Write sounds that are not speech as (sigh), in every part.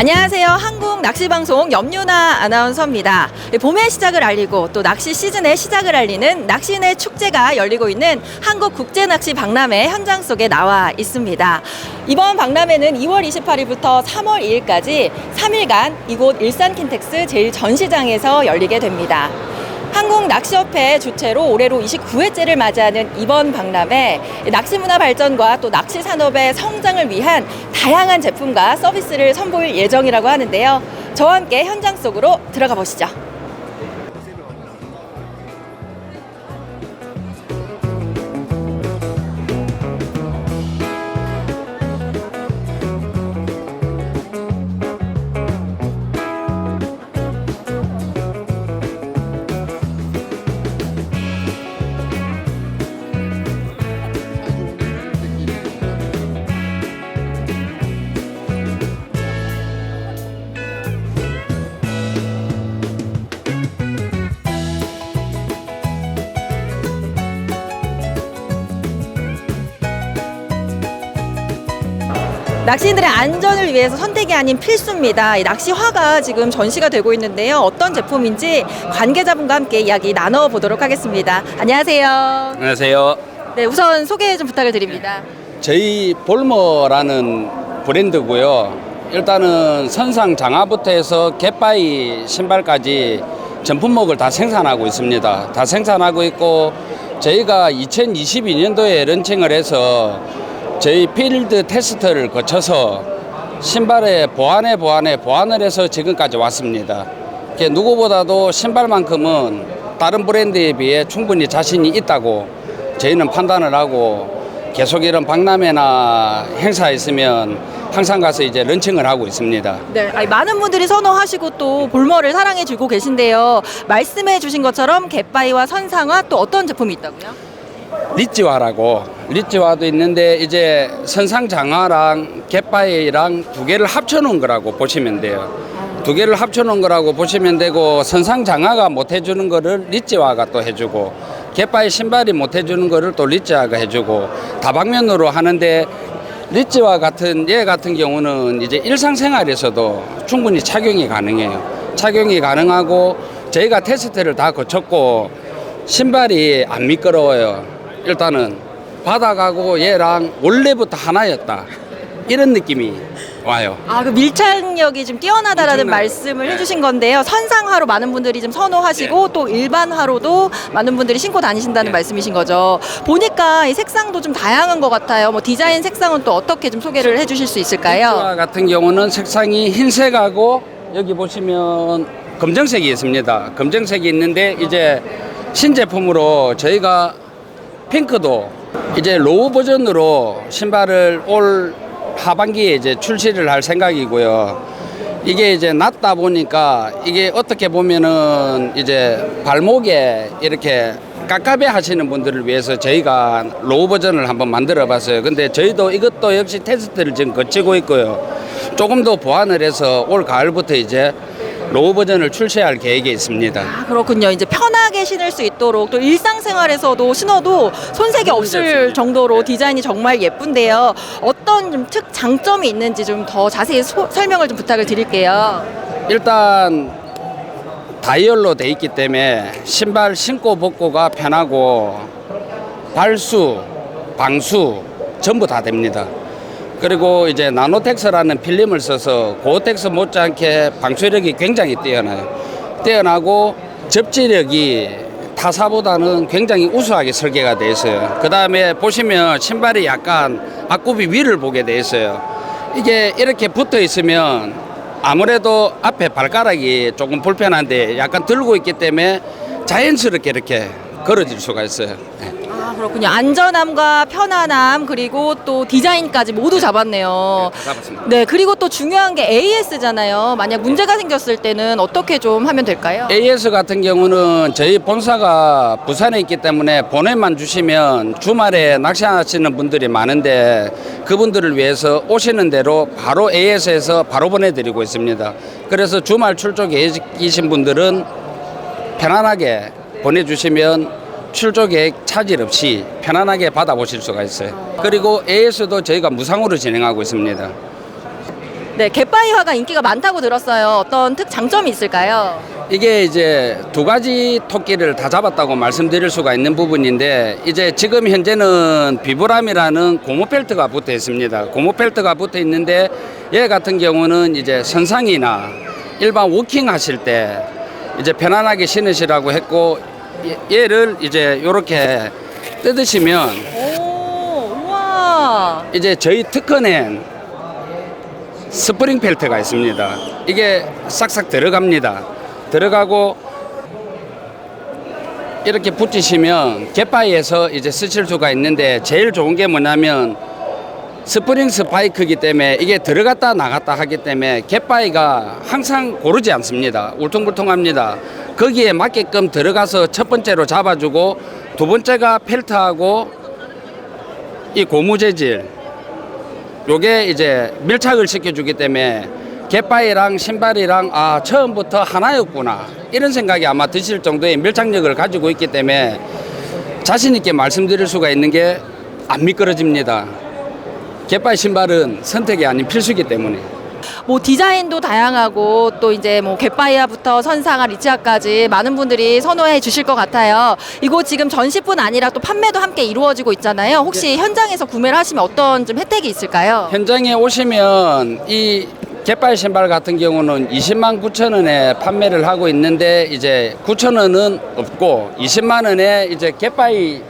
안녕하세요. 한국 낚시방송 염유나 아나운서입니다. 봄의 시작을 알리고 또 낚시 시즌의 시작을 알리는 낚시내 축제가 열리고 있는 한국국제낚시 박람회 현장 속에 나와 있습니다. 이번 박람회는 2월 28일부터 3월 2일까지 3일간 이곳 일산 킨텍스 제1전시장에서 열리게 됩니다. 한국낚시협회 주최로 올해로 29회째를 맞이하는 이번 박람회 낚시 문화 발전과 또 낚시 산업의 성장을 위한 다양한 제품과 서비스를 선보일 예정이라고 하는데요. 저와 함께 현장 속으로 들어가 보시죠. 낚시인들의 안전을 위해서 선택이 아닌 필수입니다. 이 낚시화가 지금 전시가 되고 있는데요. 어떤 제품인지 관계자분과 함께 이야기 나눠보도록 하겠습니다. 안녕하세요. 안녕하세요. 네, 우선 소개 좀 부탁을 드립니다. 저희 볼머라는 브랜드고요. 일단은 선상 장화부터 해서 갯바위 신발까지 전품목을 다 생산하고 있습니다. 다 생산하고 있고 저희가 2022년도에 런칭을 해서 저희 필드 테스트를 거쳐서 신발의 보안에 보안에 보완을 해서 지금까지 왔습니다. 누구보다도 신발만큼은 다른 브랜드에 비해 충분히 자신이 있다고 저희는 판단을 하고 계속 이런 박람회나 행사 있으면 항상 가서 이제 런칭을 하고 있습니다. 네, 아니, 많은 분들이 선호하시고 또 볼머를 사랑해주고 계신데요. 말씀해주신 것처럼 갯바위와 선상화 또 어떤 제품이 있다고요? 리찌화라고 리찌화도 있는데 이제 선상장화랑 갯바위랑 두 개를 합쳐놓은 거라고 보시면 돼요. 두 개를 합쳐놓은 거라고 보시면 되고 선상장화가 못 해주는 거를 리찌화가 또 해주고 갯바위 신발이 못 해주는 거를 또 리찌화가 해주고 다방면으로 하는데 리찌화 같은 얘 같은 경우는 이제 일상생활에서도 충분히 착용이 가능해요. 착용이 가능하고 저희가 테스트를 다 거쳤고 신발이 안 미끄러워요. 일단은 바닥하고 얘랑 원래부터 하나였다. 이런 느낌이 와요. 아, 그 밀착력이 좀 뛰어나다라는. 말씀을 해주신 건데요. 선상화로 많은 분들이 좀 선호하시고 또 일반화로도 많은 분들이 신고 다니신다는 네. 말씀이신 거죠. 보니까 이 색상도 좀 다양한 것 같아요. 뭐 디자인 색상은 또 어떻게 좀 소개를 해주실 수 있을까요? 같은 경우는 색상이 흰색하고 여기 보시면 검정색이 있습니다. 검정색이 있는데 이제 신제품으로 저희가 핑크도 이제 로우 버전으로 신발을 올 하반기에 이제 출시를 할 생각이고요. 이게 이제 낮다 보니까 이게 어떻게 보면은 이제 발목에 이렇게 깝깝해 하시는 분들을 위해서 저희가 로우 버전을 한번 만들어 봤어요. 근데 저희도 이것도 역시 테스트를 지금 거치고 있고요. 조금 더 보완을 해서 올 가을부터 이제 로우 버전을 출시할 계획이 있습니다. 아, 그렇군요. 이제 편 하게 신을 수 있도록 또 일상생활에서도 신어도 손색이 없을 정도로 디자인이 정말 예쁜데요. 어떤 좀 특 장점이 있는지 좀 더 자세히 소- 설명을 좀 부탁을 드릴게요. 일단 다이얼로 돼 있기 때문에 신발 신고 벗고가 편하고 발수, 방수 전부 다 됩니다. 그리고 이제 나노텍스라는 필름을 써서 고텍스 못지않게 방수력이 굉장히 뛰어나요. 뛰어나고 접지력이 타사보다는 굉장히 우수하게 설계가 되어 있어요. 그 다음에 보시면 신발이 약간 앞굽이 위를 보게 되어 있어요. 이게 이렇게 붙어 있으면 아무래도 앞에 발가락이 조금 불편한데 약간 들고 있기 때문에 자연스럽게 이렇게 걸어질 수가 있어요. 네. 아, 그렇군요. 안전함과 편안함 그리고 또 디자인까지 모두 잡았네요. 다 잡았습니다. 네, 그리고 또 중요한 게 AS잖아요. 만약 문제가 생겼을 때는 어떻게 좀 하면 될까요? AS 같은 경우는 저희 본사가 부산에 있기 때문에 보내만 주시면 주말에 낚시하시는 분들이 많은데 그분들을 위해서 오시는 대로 바로 AS에서 바로 보내드리고 있습니다. 그래서 주말 출조 계획이신 분들은 편안하게 보내주시면 출조 계획 차질 없이 편안하게 받아보실 수가 있어요. 그리고 AS도 저희가 무상으로 진행하고 있습니다. 네, 갯바위화가 인기가 많다고 들었어요. 어떤 특 장점이 있을까요? 이게 이제 두 가지 토끼를 다 잡았다고 말씀드릴 수가 있는 부분인데 이제 지금 현재는 비브람이라는 고무 펠트가 붙어 있습니다. 고무 펠트가 붙어 있는데 얘 같은 경우는 이제 선상이나 일반 워킹 하실 때 이제 편안하게 신으시라고 했고 얘- 얘를 이제 이렇게 뜯으시면 오, 우와. 이제 저희 특허낸 스프링 펠트가 있습니다. 이게 싹싹 들어갑니다. 들어가고 이렇게 붙이시면 갯바위에서 이제 쓰실 수가 있는데 제일 좋은 게 뭐냐면 스프링 스파이크이기 때문에 이게 들어갔다 나갔다 하기 때문에 갯바위가 항상 고르지 않습니다. 울퉁불퉁합니다. 거기에 맞게끔 들어가서 첫 번째로 잡아주고 두 번째가 펠트하고 이 고무 재질 요게 이제 밀착을 시켜주기 때문에 갯바위랑 신발이랑 아 처음부터 하나였구나 이런 생각이 아마 드실 정도의 밀착력을 가지고 있기 때문에 자신 있게 말씀드릴 수가 있는 게 안 미끄러집니다. 갯바위 신발은 선택이 아닌 필수기 때문에 뭐 디자인도 다양하고 또 이제 뭐 갯바이아부터 선상아 리치아까지 많은 분들이 선호해 주실 것 같아요. 이거 지금 전시뿐 아니라 또 판매도 함께 이루어지고 있잖아요. 혹시 현장에서 구매를 하시면 어떤 좀 혜택이 있을까요? 현장에 오시면 이 갯바위 신발 같은 경우는 20만 9천 원에 판매를 하고 있는데 이제 9천 원은 없고 20만 원에 이제 갯바위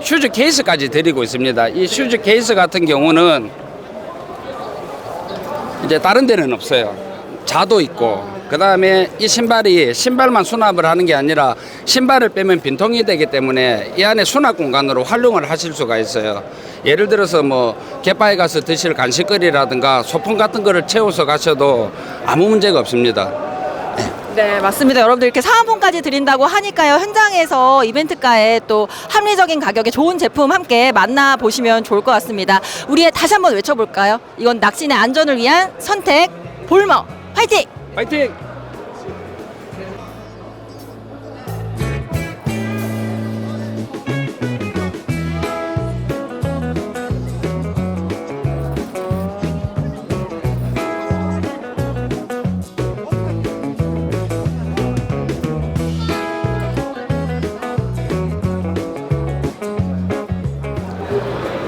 슈즈 케이스까지 드리고 있습니다. 이 슈즈 케이스 같은 경우는 이제 다른 데는 없어요. 자도 있고 그 다음에 이 신발이 신발만 수납을 하는 게 아니라 신발을 빼면 빈통이 되기 때문에 이 안에 수납 공간으로 활용을 하실 수가 있어요. 예를 들어서 뭐 갯바위 가서 드실 간식거리라든가 소품 같은 거를 채워서 가셔도 아무 문제가 없습니다. 네, 맞습니다. 여러분들 이렇게 사은품까지 드린다고 하니까요. 현장에서 이벤트가에 또 합리적인 가격에 좋은 제품 함께 만나보시면 좋을 것 같습니다. 우리 다시 한번 외쳐볼까요? 이건 낚시인의 안전을 위한 선택, 볼머, 화이팅! 파이팅!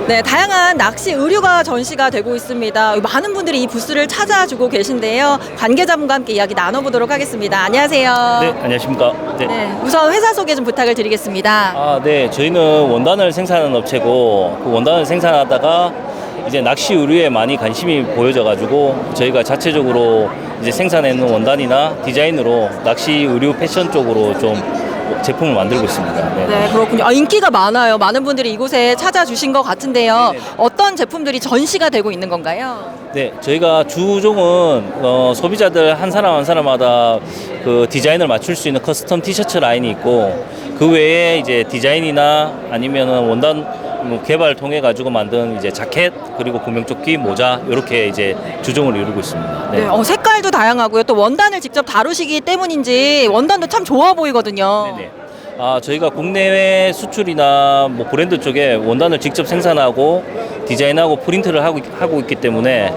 네, 다양한 낚시 의류가 전시가 되고 있습니다. 많은 분들이 이 부스를 찾아주고 계신데요. 관계자분과 함께 이야기 나눠보도록 하겠습니다. 안녕하세요. 네, 안녕하십니까. 네. 네, 우선 회사 소개 좀 부탁을 드리겠습니다. 아, 네. 저희는 원단을 생산하는 업체고 그 원단을 생산하다가 이제 낚시 의류에 많이 관심이 보여져 가지고 저희가 자체적으로 이제 생산해 놓은 원단이나 디자인으로 낚시 의류 패션 쪽으로 좀 제품을 만들고 있습니다. 네. 네, 그렇군요. 아, 인기가 많아요. 많은 분들이 이곳에 찾아주신 것 같은데요. 네네. 어떤 제품들이 전시가 되고 있는 건가요? 네, 저희가 주종은 어, 소비자들 한 사람 한 사람마다 그 디자인을 맞출 수 있는 커스텀 티셔츠 라인이 있고 그 외에 이제 디자인이나 아니면은 원단 뭐 개발 통해 가지고 만든 이제 자켓 그리고 구명조끼 모자 이렇게 이제 주종을 이루고 있습니다. 네, 어, 색깔도 다양하고요. 또 원단을 직접 다루시기 때문인지 원단도 참 좋아 보이거든요. 네네. 아, 저희가 국내외 수출이나 뭐 브랜드 쪽에 원단을 직접 생산하고 디자인하고 프린트를 하고, 하고 있기 때문에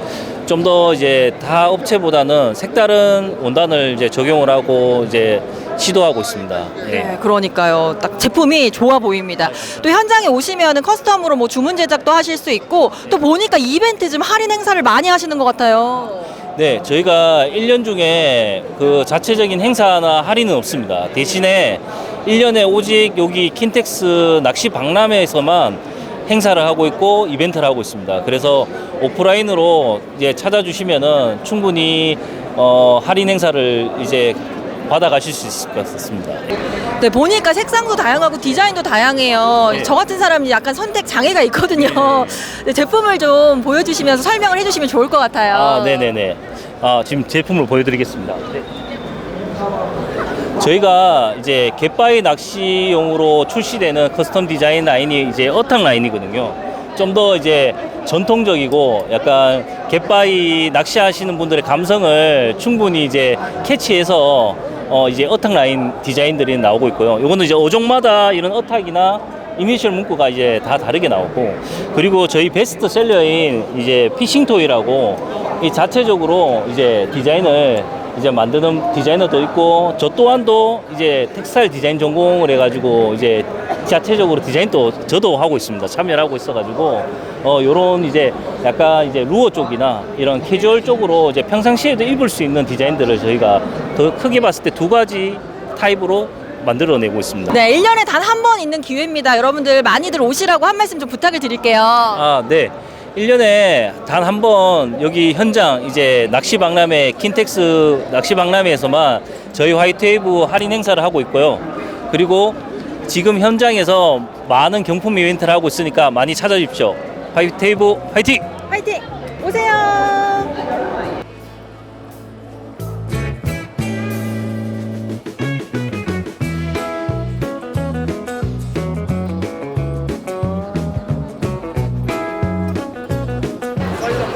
좀 더 이제 다 업체보다는 색다른 원단을 이제 적용을 하고 이제 시도하고 있습니다. 예. 네, 그러니까요. 딱 제품이 좋아 보입니다. 또 현장에 오시면은 커스텀으로 뭐 주문 제작도 하실 수 있고 또 보니까 이벤트 좀 할인 행사를 많이 하시는 것 같아요. 네, 저희가 1년 중에 그 자체적인 행사나 할인은 없습니다. 대신에 1년에 오직 여기 킨텍스 낚시 박람회에서만 행사를 하고 있고 이벤트를 하고 있습니다. 그래서 오프라인으로 이제 찾아주시면은 충분히 어, 할인 행사를 이제 받아가실 수 있을 것 같습니다. 네, 보니까 색상도 다양하고 디자인도 다양해요. 네. 저 같은 사람이 약간 선택 장애가 있거든요. 네, (laughs) 제품을 좀 보여주시면서 설명을 해주시면 좋을 것 같아요. 아, 네네네. 아, 지금 제품을 보여드리겠습니다. 네. 저희가 이제 갯바위 낚시용으로 출시되는 커스텀 디자인 라인이 이제 어탕 라인이거든요. 좀 더 이제 전통적이고 약간 갯바위 낚시하시는 분들의 감성을 충분히 이제 캐치해서 어 이제 어탕 라인 디자인들이 나오고 있고요. 이거는 이제 어종마다 이런 어탁이나 이니셜 문구가 이제 다 다르게 나오고 그리고 저희 베스트셀러인 이제 피싱 토이라고 이 자체적으로 이제 디자인을 이제 만드는 디자이너도 있고 저 또한도 이제 텍스타일 디자인 전공을 해가지고 이제 자체적으로 디자인도 저도 하고 있습니다. 참여를 하고 있어가지고 어 요런 이제 약간 이제 루어 쪽이나 이런 캐주얼 쪽으로 이제 평상시에도 입을 수 있는 디자인들을 저희가 더 크게 봤을 때 두 가지 타입으로 만들어내고 있습니다. 네, 1년에 단 한 번 있는 기회입니다. 여러분들 많이들 오시라고 한 말씀 좀 부탁을 드릴게요. 아, 네. 1년에 단 한 번 여기 현장 이제 낚시 박람회 킨텍스 낚시 박람회에서만 저희 화이트웨이브 할인 행사를 하고 있고요. 그리고 지금 현장에서 많은 경품 이벤트를 하고 있으니까 많이 찾아주십시오. 화이트웨이브 화이팅! 화이팅! 오세요!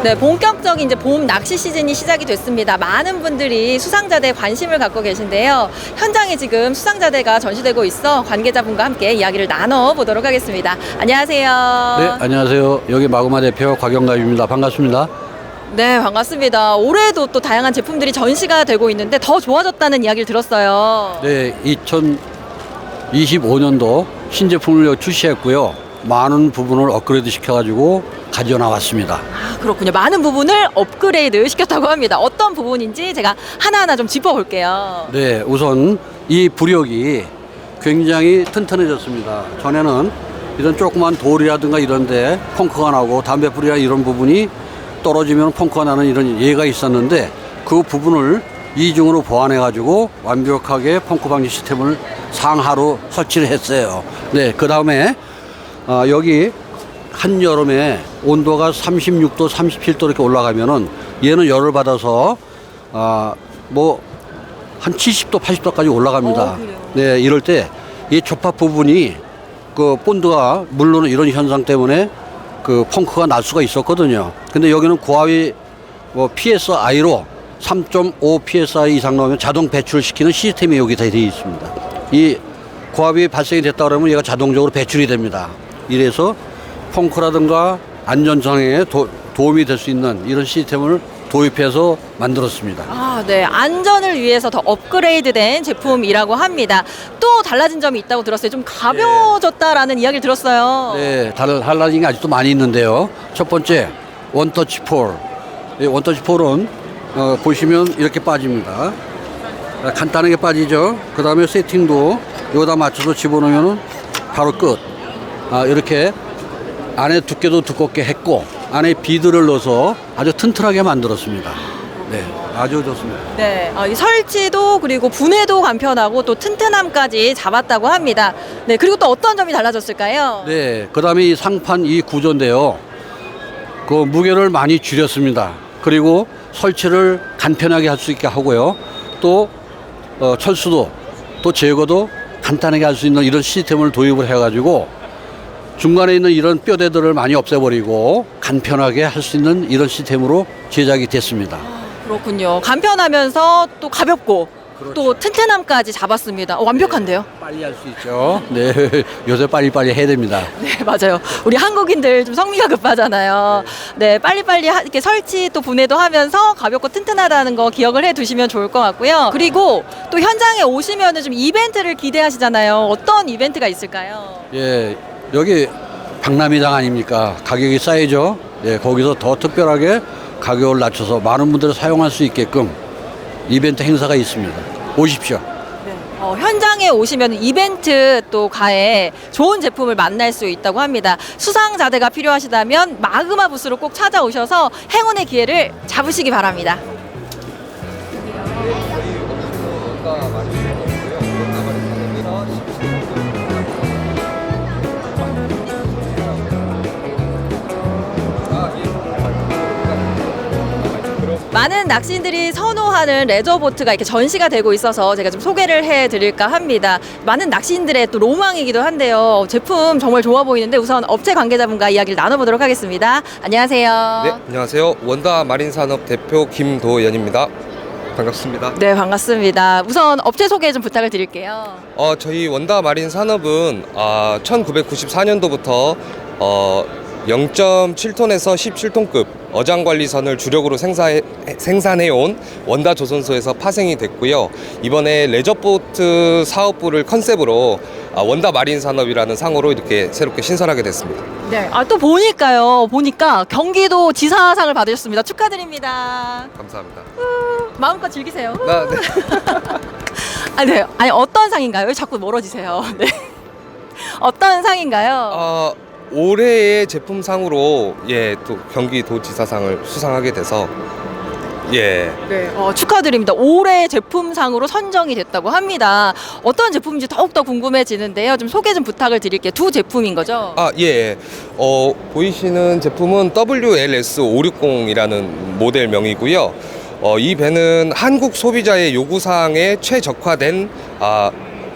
네, 본격적인 이제 봄 낚시 시즌이 시작이 됐습니다. 많은 분들이 수상자대에 관심을 갖고 계신데요. 현장에 지금 수상자대가 전시되고 있어 관계자분과 함께 이야기를 나눠보도록 하겠습니다. 안녕하세요. 네, 안녕하세요. 여기 마구마 대표 곽영갑입니다. 반갑습니다. 네, 반갑습니다. 올해도 또 다양한 제품들이 전시가 되고 있는데 더 좋아졌다는 이야기를 들었어요. 네, 2025년도 신제품을 출시했고요. 많은 부분을 업그레이드 시켜가지고 가져 나왔습니다. 아, 그렇군요. 많은 부분을 업그레이드 시켰다고 합니다. 어떤 부분인지 제가 하나하나 좀 짚어볼게요. 네, 우선 이 부력이 굉장히 튼튼해졌습니다. 전에는 이런 조그만 돌이라든가 이런데 펑크가 나고 담배 뿌리나 이런 부분이 떨어지면 펑크가 나는 이런 예가 있었는데 그 부분을 이중으로 보완해 가지고 완벽하게 펑크 방지 시스템을 상하로 설치를 했어요. 네, 그 다음에 아, 여기 한여름에 온도가 36도, 37도 이렇게 올라가면은 얘는 열을 받아서 아, 뭐 한 70도, 80도까지 올라갑니다. 어? 네, 이럴 때 이 접합 부분이 그 본드가 물론 이런 현상 때문에 그 펑크가 날 수가 있었거든요. 근데 여기는 고압이 뭐 PSI로 3.5 PSI 이상 나오면 자동 배출시키는 시스템이 여기 다 되어 있습니다. 이 고압이 발생이 됐다 그러면 얘가 자동적으로 배출이 됩니다. 이래서 펑크라든가 안전상에 도, 도움이 될 수 있는 이런 시스템을 도입해서 만들었습니다. 아, 네. 안전을 위해서 더 업그레이드된 제품이라고 합니다. 또 달라진 점이 있다고 들었어요. 좀 가벼워졌다라는 이야기를 들었어요. 네, 달, 달라진 게 아직도 많이 있는데요. 첫 번째, 원터치 폴. 이 원터치 폴은 어, 보시면 이렇게 빠집니다. 아, 간단하게 빠지죠. 그 다음에 세팅도 여기다 맞춰서 집어넣으면 바로 끝. 아, 이렇게 안에 두께도 두껍게 했고 안에 비드를 넣어서 아주 튼튼하게 만들었습니다. 네, 아주 좋습니다. 네, 어, 이 설치도 그리고 분해도 간편하고 또 튼튼함까지 잡았다고 합니다. 네, 그리고 또 어떤 점이 달라졌을까요? 네, 그 다음에 이 상판 이 구조인데요. 그 무게를 많이 줄였습니다. 그리고 설치를 간편하게 할 수 있게 하고요. 또 어, 철수도 또 제거도 간단하게 할 수 있는 이런 시스템을 도입을 해가지고 중간에 있는 이런 뼈대들을 많이 없애버리고 간편하게 할 수 있는 이런 시스템으로 제작이 됐습니다. 그렇군요. 간편하면서 또 가볍고 또 튼튼함까지 잡았습니다. 어, 완벽한데요? 빨리 할 수 있죠. 네, (laughs) 요새 빨리빨리 해야 됩니다. 네, 맞아요. 우리 한국인들 좀 성미가 급하잖아요. 네, 빨리빨리 하- 이렇게 설치 또 분해도 하면서 가볍고 튼튼하다는 거 기억을 해 두시면 좋을 것 같고요. 그리고 또 현장에 오시면은 좀 이벤트를 기대하시잖아요. 어떤 이벤트가 있을까요? 예, 여기 박람회장 아닙니까? 가격이 싸이죠? 예, 거기서 더 특별하게 가격을 낮춰서 많은 분들이 사용할 수 있게끔 이벤트 행사가 있습니다. 오십시오. 어, 현장에 오시면 이벤트 또 가에 좋은 제품을 만날 수 있다고 합니다. 수상자대가 필요하시다면 마그마 부스로 꼭 찾아오셔서 행운의 기회를 잡으시기 바랍니다. 많은 낚시인들이 선호하는 레저 보트가 이렇게 전시가 되고 있어서 제가 좀 소개를 해드릴까 합니다. 많은 낚시인들의 또 로망이기도 한데요. 제품 정말 좋아 보이는데 우선 업체 관계자분과 이야기를 나눠보도록 하겠습니다. 안녕하세요. 네, 안녕하세요. 원다 마린산업 대표 김도연입니다. 반갑습니다. 네, 반갑습니다. 우선 업체 소개 좀 부탁을 드릴게요. 어, 저희 원다 마린 산업은 아, 1994년도부터 어, 0.7톤에서 17톤급 어장관리선을 주력으로 생산해, 생산해온 원다 조선소에서 파생이 됐고요. 이번에 레저보트 사업부를 컨셉으로 아, 원다 마린 산업이라는 상호로 이렇게 새롭게 신설하게 됐습니다. 네. 아, 또 보니까요. 보니까 경기도 지사상을 받으셨습니다. 축하드립니다. 감사합니다. 마음껏 즐기세요. 나, 네. (laughs) 아, 네. 아니, 어떤 상인가요? 왜 자꾸 멀어지세요? (laughs) 네. 어떤 상인가요? 어, 올해의 제품상으로 예, 또 경기도지사상을 수상하게 돼서 예. 네. 어, 축하드립니다. 올해 제품상으로 선정이 됐다고 합니다. 어떤 제품인지 더욱더 궁금해지는데요. 좀 소개 좀 부탁을 드릴게요. 두 제품인 거죠? 아, 예. 어, 보이시는 제품은 WLS560이라는 모델명이고요. 어, 이 배는 한국 소비자의 요구사항에 최적화된 아,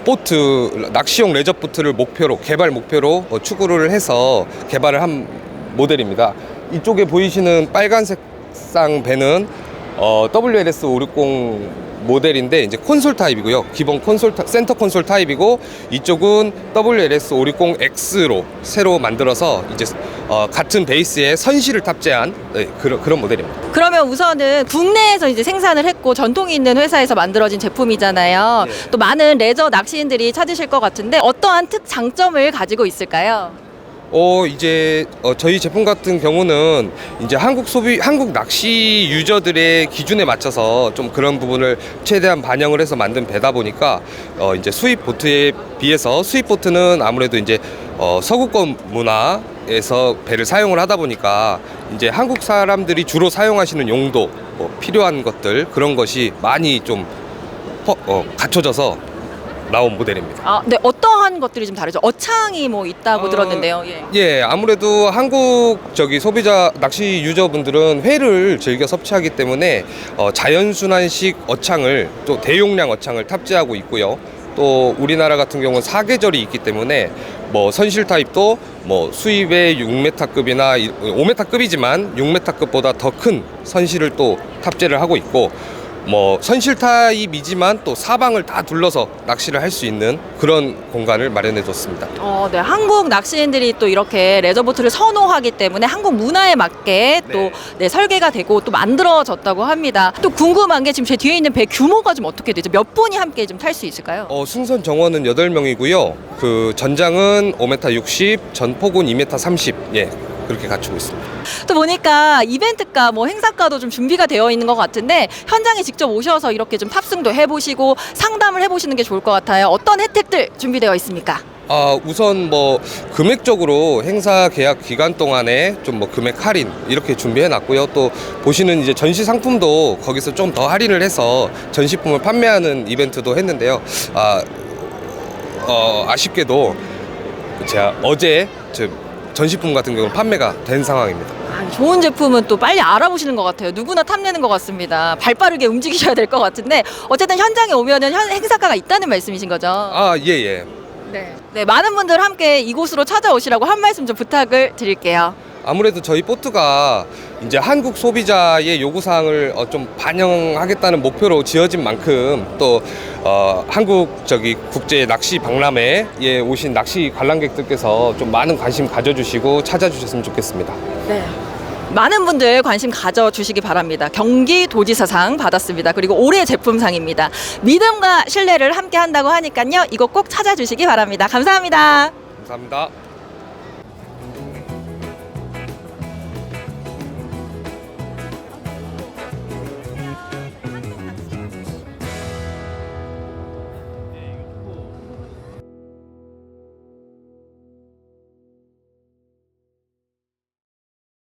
보트, 낚시용 레저 보트를 목표로, 개발 목표로 어, 추구를 해서 개발을 한 모델입니다. 이쪽에 보이시는 빨간색 쌍 배는 어, WLS560 모델인데 이제 콘솔 타입이고요. 기본 콘솔 타, 센터 콘솔 타입이고 이쪽은 WLS560X로 새로 만들어서 이제 어, 같은 베이스에 선실을 탑재한 네, 그런 그런 모델입니다. 그러면 우선은 국내에서 이제 생산을 했고 전통이 있는 회사에서 만들어진 제품이잖아요. 네. 또 많은 레저 낚시인들이 찾으실 것 같은데 어떠한 특 장점을 가지고 있을까요? 어 이제 어, 저희 제품 같은 경우는 이제 한국 소비 한국 낚시 유저들의 기준에 맞춰서 좀 그런 부분을 최대한 반영을 해서 만든 배다 보니까 어 이제 수입 보트에 비해서 수입 보트는 아무래도 이제 어 서구권 문화에서 배를 사용을 하다 보니까 이제 한국 사람들이 주로 사용하시는 용도 뭐 필요한 것들 그런 것이 많이 좀 허- 어, 갖춰져서 나온 모델입니다. 아, 네, 어떠한 것들이 좀 다르죠? 어창이 뭐 있다고 어, 들었는데요. 예. 예, 아무래도 한국 저기 소비자 낚시 유저분들은 회를 즐겨 섭취하기 때문에 어, 자연순환식 어창을 또 대용량 어창을 탑재하고 있고요. 또 우리나라 같은 경우는 사계절이 있기 때문에 뭐 선실 타입도 뭐 수입의 6m급이나 5m급이지만 6m급보다 더 큰 선실을 또 탑재를 하고 있고 뭐 선실 타입이지만 또 사방을 다 둘러서 낚시를 할 수 있는 그런 공간을 마련해 줬습니다. 어, 네. 한국 낚시인들이 또 이렇게 레저보트를 선호하기 때문에 한국 문화에 맞게 또 네. 네, 설계가 되고 또 만들어졌다고 합니다. 또 궁금한 게 지금 제 뒤에 있는 배 규모가 좀 어떻게 되죠? 몇 분이 함께 좀 탈 수 있을까요? 어, 승선 정원은 8명이고요. 그 전장은 5m 60, 전폭은 2m 30. 예. 그렇게 갖추고 있습니다. 또 보니까 이벤트가 뭐 행사가도 좀 준비가 되어 있는 것 같은데 현장에 직접 오셔서 이렇게 좀 탑승도 해보시고 상담을 해보시는 게 좋을 것 같아요. 어떤 혜택들 준비되어 있습니까? 아, 우선 뭐 금액적으로 행사 계약 기간 동안에 좀 뭐 금액 할인 이렇게 준비해 놨고요. 또 보시는 이제 전시 상품도 거기서 좀 더 할인을 해서 전시품을 판매하는 이벤트도 했는데요. 아, 어, 아쉽게도 제가 어제 저 전시품 같은 경우는 판매가 된 상황입니다. 아, 좋은 제품은 또 빨리 알아보시는 것 같아요. 누구나 탐내는 것 같습니다. 발 빠르게 움직이셔야 될 것 같은데 어쨌든 현장에 오면은 현- 행사가가 있다는 말씀이신 거죠? 아, 예, 예. 네. 네, 많은 분들 함께 이곳으로 찾아오시라고 한 말씀 좀 부탁을 드릴게요. 아무래도 저희 보트가 이제 한국 소비자의 요구 사항을 어, 좀 반영하겠다는 목표로 지어진 만큼 또 어, 한국 저기 국제 낚시 박람회에 오신 낚시 관람객들께서 좀 많은 관심 가져주시고 찾아주셨으면 좋겠습니다. 네. 많은 분들 관심 가져주시기 바랍니다. 경기도지사상 받았습니다. 그리고 올해 제품상입니다. 믿음과 신뢰를 함께 한다고 하니까요. 이거 꼭 찾아주시기 바랍니다. 감사합니다. 감사합니다.